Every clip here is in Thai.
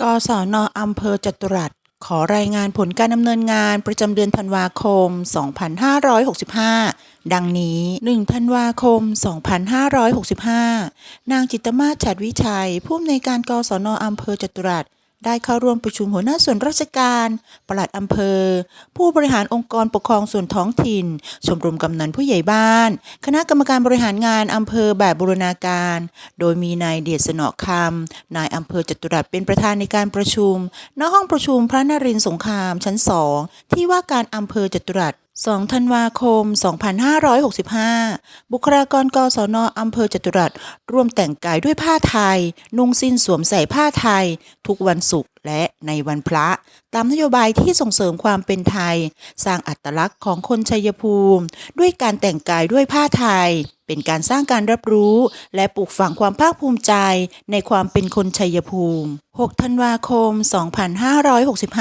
กศนอำเภอจตุรัสขอรายงานผลการดำเนินงานประจำเดือนธันวาคม 2565 ดังนี้ 1 ธันวาคม 2565 นางจิตมาศฉัดวิชัย ผู้อำนวยการกศนอำเภอจตุรัส ได้เข้าร่วมประชุมหัวหน้าส่วนราชการ ปลัดอำเภอ ผู้บริหารองค์กรปกครองส่วนท้องถิ่น ชมรมกำนันผู้ใหญ่บ้าน คณะกรรมการบริหารงานอำเภอแบบบูรณาการ โดยมีนายเดชสนอคำนายอำเภอจตุรัสเป็นประธานในการประชุม ณ ห้องประชุมพระนรินทร์สงครามชั้น2ที่ว่าการอำเภอจตุรัส 2 ธันวาคม 2565 บุคลากรกศนอำเภอจตุรัสร่วมแต่งกายด้วยผ้าไทย นุ่งสิ้นสวมใส่ผ้าไทย ทุกวันศุกร์ และในวันพระ ตามนโยบายที่ส่งเสริมความเป็นไทย สร้างอัตลักษณ์ของคนชัยภูมิ ด้วยการแต่งกายด้วยผ้าไทย เป็นการสร้างการรับรู้ และปลูกฝังความภาคภูมิใจในความเป็นคนชัยภูมิ 6 ธันวาคม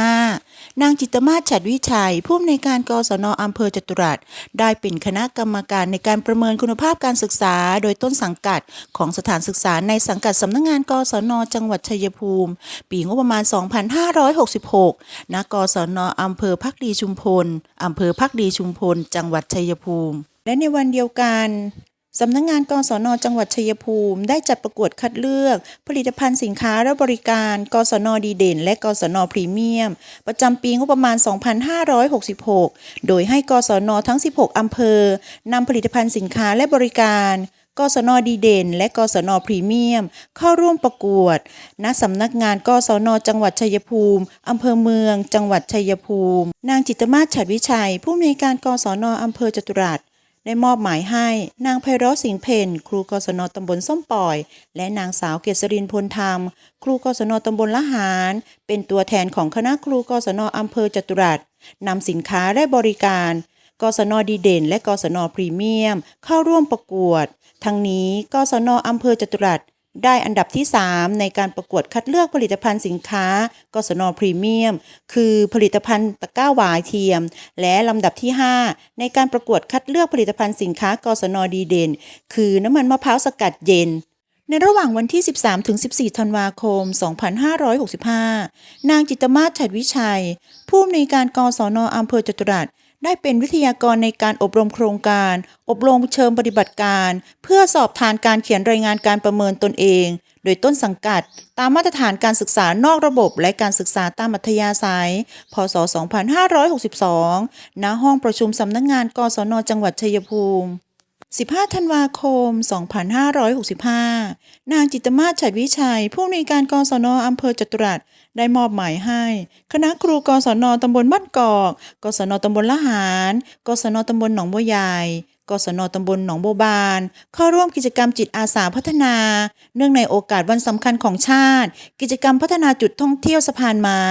2565 นางจิตมาศฉัดวิชัย ผู้อำนวยการกศนอำเภอจตุรัส ได้เป็นคณะกรรมการในการประเมินคุณภาพการศึกษา โดยต้นสังกัดของสถานศึกษาในสังกัดสำนักงานกศนจังหวัดชัยภูมิ ปีงบประมาณ2566 ณ กศนอำเภอพักดีชุมพล อำเภอพักดีชุมพล จังหวัดชัยภูมิ และในวันเดียวกันสำนักงงานกศนจังหวัดชัยภูมิได้จัดประกวดคัดเลือก ผลิตภัณฑ์สินค้าและบริการ กศนดีเด่น และกศนพรีเมียม ประจำปีงบประมาณ 2566 โดยให้กศนทั้ง 16 อำเภอนำผลิตภัณฑ์สินค้าและบริการ กศนดีเด่น และกศนพรีเมียม เข้าร่วมประกวด ณสำนักงานกศนจังหวัดชัยภูมิอำเภอเมือง จังหวัดชัยภูมิ นางจิตมาศฉัดวิชัย ผู้อำนวยการกศนอำเภอจตุรัสได้มอบหมายให้นางไพเราะสิงห์เพนครูกศนตำบลส้มปล่อย และนางสาวเกษรินพลธรรม ครูกศนตำบลละหาร เป็นตัวแทนของคณะครูกศนอำเภอจตุรัสนำสินค้าและบริการ กศนดีเด่น และกศนพรีเมียม เข้าร่วมประกวด ทั้งนี้กศนอำเภอจตุรัสได้อันดับที่ 3 ในการประกวดคัดเลือกผลิตภัณฑ์สินค้ากศนพรีเมียม คือผลิตภัณฑ์ตะกร้าหวายเทียม และลำดับที่ 5 ในการประกวดคัดเลือกผลิตภัณฑ์สินค้ากศนดีเด่น คือน้ำมันมะพร้าวสกัดเย็น ในระหว่างวันที่ 13ถึง14 ธันวาคม 2565 นางจิตมาศฉัดวิชัย ผู้อำนวยการกศนอำเภอจตุรัส ได้เป็นวิทยากรในการอบรมโครงการ อบรมเชิงปฏิบัติการ เพื่อสอบทานการเขียนรายงานการประเมินตนเอง โดยต้นสังกัด ตามมาตรฐานการศึกษานอกระบบ และการศึกษาตามอัธยาศัย พศ 2562 ณ ห้องประชุมสำนักงาน กศน จังหวัดชัยภูมิ 15 ธันวาคม 2565 นางจิตมาศฉัดวิชัย ผู้อำนวยการกศนอำเภอจตุรัสได้มอบหมายให้ คณะครูกศนตำบลบ้านกอก กศนตำบลละหาร กศนตำบลหนองบัวใหญ่ กศนตำบลหนองโบบาน เข้าร่วมกิจกรรมจิตอาสาพัฒนา เนื่องในโอกาสวันสำคัญของชาติ กิจกรรมพัฒนาจุดท่องเที่ยวสะพานไม้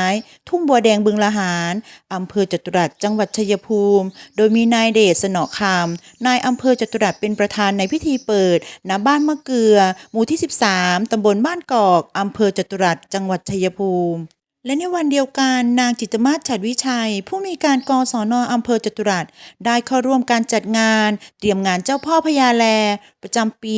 ทุ่งบัวแดงบึงละหารอำเภอจตุรัสจังหวัดชัยภูมิ โดยมีนายเดชสนอคำนายอำเภอจตุรัสเป็นประธานในพิธีเปิดณบ้านมะเกลือ หมู่ที่ 13ตำบลบ้านกอกอำเภอจตุรัสจังหวัดชัยภูมิ และในวันเดียวกันนางจิตมาศฉัดวิชัย ผู้มีการกศนอำเภอจตุรัสได้เข้าร่วมการจัดงาน เตรียมงานเจ้าพ่อพญาแล ประจำปี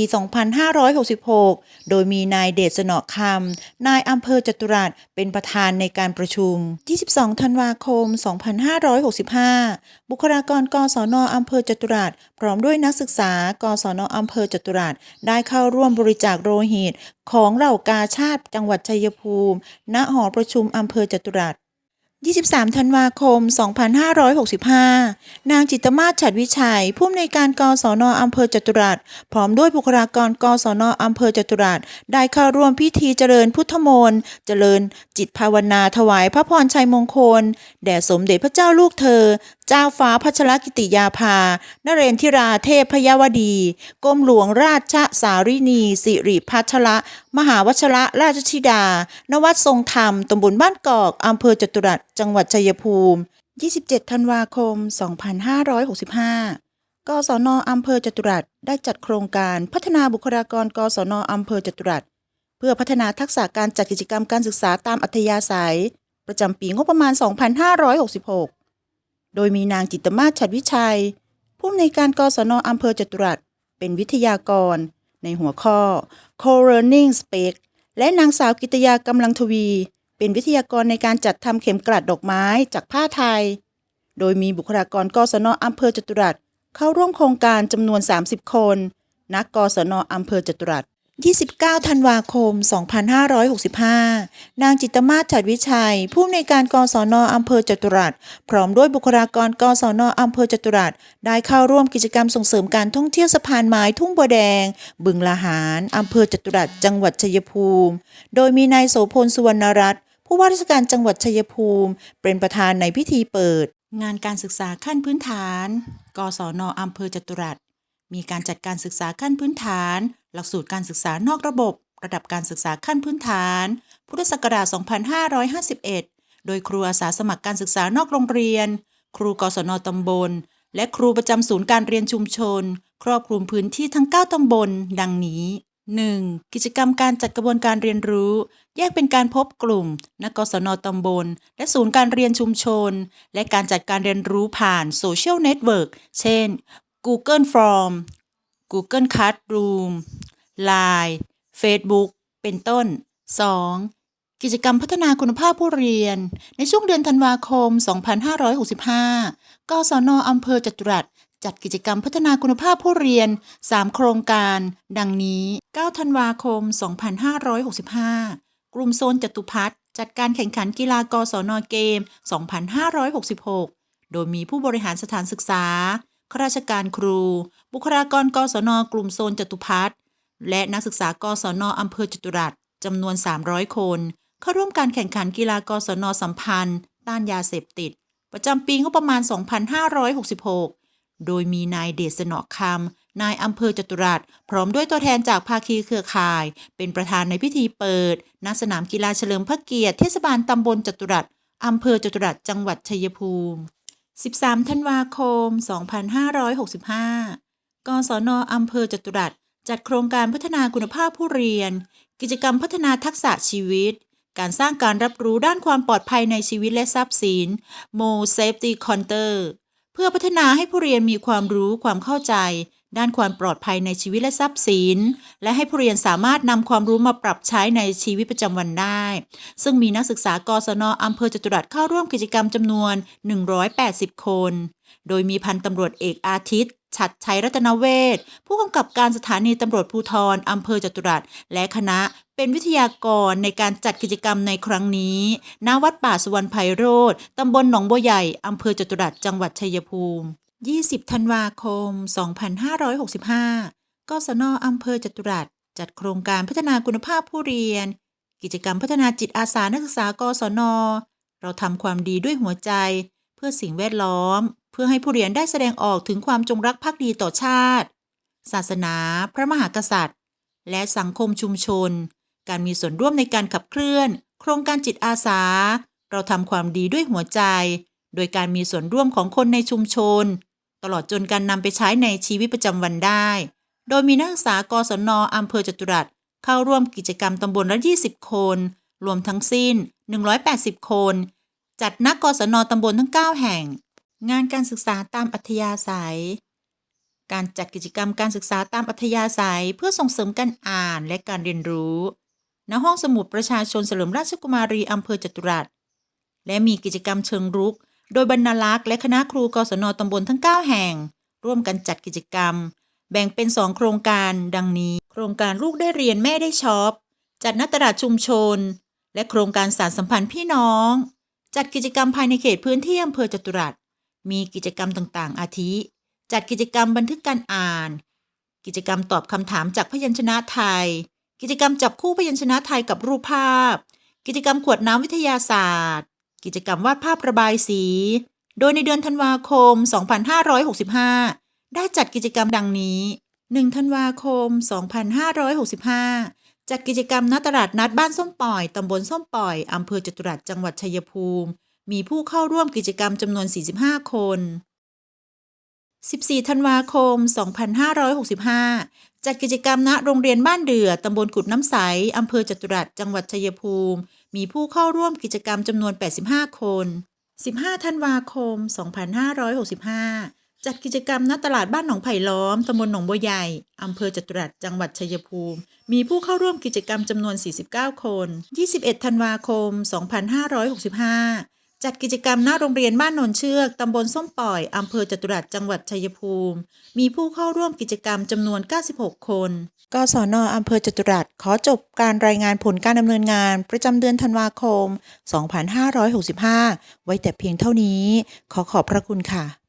2566 โดยมีนายเดชสนอคำนายอำเภอจตุรัสเป็นประธานในการประชุม 22 ธันวาคม 2565 บุคลากรกศนอำเภอจตุรัส พร้อมด้วยนักศึกษากศนอำเภอจตุรัสได้เข้าร่วมบริจาคโลหิต ของเหล่ากาชาติจังหวัดชัยภูมิ ณ หอประชุมอำเภอจตุรัส23 ธันวาคม 2565 นางจิตมาศฉัดวิชัย ผู้อำนวยการกศนอำเภอจตุรัสพร้อมด้วยบุคลากรกศนอำเภอจตุรัสได้เข้าร่วมพิธีเจริญพุทธมนต์เจริญจิตภาวนาถวายพระพรชัยมงคล แด่สมเด็จพระเจ้าลูกเธอ เจ้าฟ้าพัชรกิติยาภานเรนทิราเทพพยวดี กรมหลวงราชสารินี สิริพัชระมหาวชระราชธิดา นวัดทรงธรรมตำบลบ้านกอกอำเภอจตุรัสจังหวัดชัยภูมิ 27 ธันวาคม 2565กศนอำเภอจตุรัสได้จัดโครงการพัฒนาบุคลากร กศนอำเภอจตุรัสเพื่อพัฒนาทักษะการจัดกิจกรรมการศึกษาตามอัธยาศัย ประจำปีงบประมาณ 2566 โดยมีนางจิตมาศฉัดวิชัย ผู้อำนวยการกศนอำเภอจตุรัสเป็นวิทยากร ในหัวข้อ Co-learning Space และนางสาวกิตยากำลังทวี เป็นวิทยากรในการจัดทำเข็มกลัดดอกไม้จากผ้าไทย โดยมีบุคลากรกศนอำเภอจตุรัสเข้าร่วมโครงการจำนวน 30 คน นักกศนอำเภอจตุรัส 29 ธันวาคม 2565 นางจิตมาศฉัดวิชัย ผู้อำนวยการกศนอำเภอจตุรัส พร้อมด้วยบุคลากรกศนอำเภอจตุรัส ได้เข้าร่วมกิจกรรมส่งเสริมการท่องเที่ยวสะพานไม้ทุ่งบัวแดง บึงละหารอำเภอจตุรัส จังหวัดชัยภูมิ โดยมีนายโสพลสุวรรณรัตน์ผู้ว่าราชการจังหวัดชัยภูมิ เป็นประธานในพิธีเปิด งานการศึกษาขั้นพื้นฐาน กศนอำเภอจตุรัส มีการจัดการศึกษาขั้นพื้นฐาน หลักสูตรการศึกษานอกระบบ ระดับการศึกษาขั้นพื้นฐาน พุทธศักราช 2551 โดยครูอาสาสมัครการศึกษานอกโรงเรียน ครูกศนตำบล และครูประจำศูนย์การเรียนชุมชน ครอบคลุมพื้นที่ทั้ง 9 ตำบล ดังนี้ 1. กิจกรรมการจัดกระบวนการเรียนรู้ แยกเป็นการพบกลุ่ม นักกศนตำบล และศูนย์การเรียนชุมชน และการจัดการเรียนรู้ผ่านโซเชียลเน็ตเวิร์กเช่น Google Form Google Classroom Line Facebook เป็นต้น 2. กิจกรรมพัฒนาคุณภาพผู้เรียน ในช่วงเดือนธันวาคม 2565 กศนอำเภอจตุรัสจัดกิจกรรมพัฒนาคุณภาพผู้เรียน 3 โครงการ ดังนี้ 9 ธันวาคม 2565 กลุ่มโซนจตุพัฒน์จัดการแข่งขันกีฬากศนเกม 2566 โดยมีผู้บริหารสถานศึกษา ข้าราชการครู บุคลากรกศนกลุ่มโซนจตุพัฒน์ และนักศึกษากศนอำเภอจตุรัสจำนวน 300 คน เข้าร่วมการแข่งขันกีฬากศนสัมพันธ์ ต้านยาเสพติด ประจำปีงบประมาณ 2566 โดยมีนายเดชสนอคำนายอำเภอจตุรัสพร้อมด้วยตัวแทนจากภาคีเครือข่าย เป็นประธานในพิธีเปิดณสนามกีฬาเฉลิมพระเกียรติเทศบาลตำบลจตุรัสอำเภอจตุรัสจังหวัดชัยภูมิ 13 ธันวาคม 2565 กศนอำเภอจตุรัส จัดโครงการพัฒนาคุณภาพผู้เรียน กิจกรรมพัฒนาทักษะชีวิต การสร้างการรับรู้ด้านความปลอดภัยในชีวิตและทรัพย์สิน Mo Safety Counter เพื่อพัฒนาให้ผู้เรียนมีความรู้ความเข้าใจ ด้านความปลอดภัยในชีวิตและทรัพย์สิน และให้ผู้เรียนสามารถนำความรู้มาปรับใช้ในชีวิตประจำวันได้ ซึ่งมีนักศึกษากศนอำเภอจตุรัสเข้าร่วมกิจกรรมจำนวน 180 คน โดยมีพันตำรวจเอกอาทิตย์ ฉัดชัยรัตนเวชผู้กำกับการสถานีตำรวจภูธรอำเภอจตุรัสและคณะเป็นวิทยากรในการจัดกิจกรรมในครั้งนี้ ณ วัดป่าสุวรรณไพโรธตำบลหนองบัวใหญ่อำเภอจตุรัสจังหวัดชัยภูมิ 20 ธันวาคม 2565กศนอำเภอจตุรัสจัดโครงการพัฒนาคุณภาพผู้เรียน กิจกรรมพัฒนาจิตอาสานักศึกษากศน เราทำความดีด้วยหัวใจ เพื่อสิ่งแวดล้อม เพื่อให้ผู้เรียนได้แสดงออกถึงความจงรักภักดีต่อชาติ ศาสนา พระมหากษัตริย์ และสังคมชุมชน การมีส่วนร่วมในการขับเคลื่อน โครงการจิตอาสา เราทำความดีด้วยหัวใจ โดยการมีส่วนร่วมของคนในชุมชน ตลอดจนการนำไปใช้ในชีวิตประจำวันได้ โดยมีนักศึกษากศนอำเภอจตุรัสเข้าร่วมกิจกรรมตำบลละ 20 คน รวมทั้งสิ้น 180 คน จัดนักกศนตำบลทั้ง 9 แห่ง งานการศึกษาตามอัธยาศัย การจัดกิจกรรมการศึกษาตามอัธยาศัยเพื่อส่งเสริมการอ่านและการเรียนรู้ณห้องสมุดประชาชนเฉลิมราชกุมารีอำเภอจตุรัสและมีกิจกรรมเชิงรุก โดยบรรณารักษ์และคณะครูกศนตำบลทั้ง 9 แห่ง ร่วมกันจัดกิจกรรม แบ่งเป็น 2 โครงการดังนี้ โครงการลูกได้เรียนแม่ได้ช็อป จัดนัตลาดชุมชน และโครงการสารสัมพันธ์พี่น้อง จัดกิจกรรมภายในเขตพื้นที่อำเภอจตุรัส มีกิจกรรมต่างๆ อาทิ จัดกิจกรรมบันทึกการอ่าน กิจกรรมตอบคำถามจากพยัญชนะไทย กิจกรรมจับคู่พยัญชนะไทยกับรูปภาพ กิจกรรมขวดน้ำวิทยาศาสตร์ กิจกรรมวาดภาพระบายสี โดยในเดือนธันวาคม 2565 ได้จัดกิจกรรมดังนี้ 1 ธันวาคม 2565 จัดกิจกรรมณตลาดนัดบ้านส้มป่อย ตำบลส้มป่อย อำเภอจตุรัสจังหวัดชัยภูมิ มีผู้เข้าร่วมกิจกรรมจำนวน 45 คน 14 ธันวาคม 2565 จัดกิจกรรมณโรงเรียนบ้านเดือตำบลกุดน้ำใสอำเภอจตุรัสจังหวัดชัยภูมิ มีผู้เข้าร่วมกิจกรรมจำนวน 85 คน 15 ธันวาคม 2565 จัดกิจกรรมณตลาดบ้านหนองไผ่ล้อมตำบลหนองบัวใหญ่อำเภอจตุรัสจังหวัดชัยภูมิ มีผู้เข้าร่วมกิจกรรมจำนวน 49 คน 21 ธันวาคม 2565 จัดกิจกรรมหน้าโรงเรียนบ้านนนเชือก ตำบลส้มปล่อย อำเภอจตุรัสจังหวัดชัยภูมิ มีผู้เข้าร่วมกิจกรรมจำนวน 96 คน กศนอำเภอจตุรัสขอจบการรายงานผลการดำเนินงาน ประจำเดือนธันวาคม 2565 ไว้แต่เพียงเท่านี้ ขอขอบพระคุณค่ะ